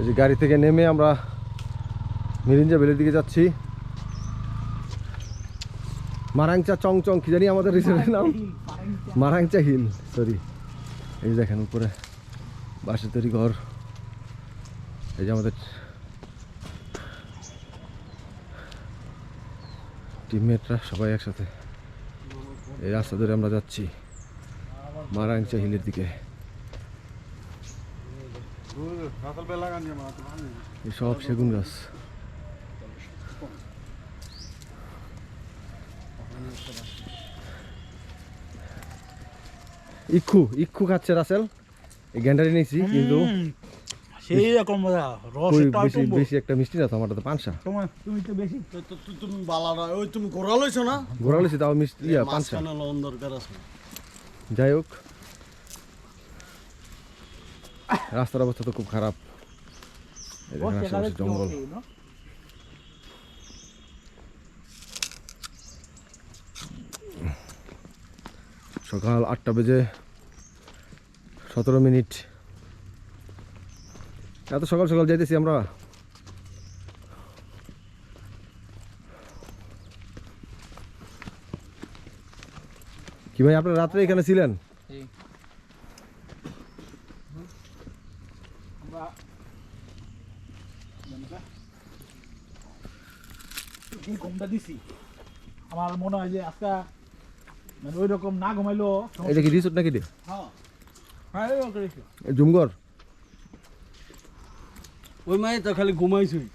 এই যে গাড়ি থেকে নেমে আমরা মিরিঞ্জা বেলের দিকে যাচ্ছি। মারাংচা চং চং, কি জানি আমাদের রিসোর্টের নাম? মারাংচা হিল সরি এই যে দেখেন উপরে বাসে তৈরি ঘর। এই যে আমাদের টিমমেটরা সবাই একসাথে। এই রাস্তা ধরে আমরা যাচ্ছি মারাংচা হিলের দিকে। সব সেগুন গাছ। ইক্ষু ইক্ষু খাচ্ছে রাসেল। এই গ্যান্ডারি নিয়েছি কিন্তু সেই রকম মজা রস খুবই একটা বেশি বেশি একটা মিষ্টি না তো আমার তো পানসা তুমি তো বেশি তুমি বালাটা ওই তুমি ঘোরা লইছো না? ঘোরা লইছি তাও মিষ্টি ইয়া পানসা। দরকার আছে। যাই হোক। রাস্তার অবস্থা তো খুব খারাপ আশেপাশে জঙ্গল সকাল আটটা বেজে সতেরো মিনিট এত সকাল সকাল যাইতেছি আমরা কি ভাই আপনার রাত্রে এখানে ছিলেন কি ঘুমটা দিছি আমার মনে হয় যে আজকে মানে ওই রকম না ঘুমাইলো এটা কি রিসোর্ট নাকি হ্যাঁ। জুমগর ওই মায়ে তো খালি ঘুমাইছুই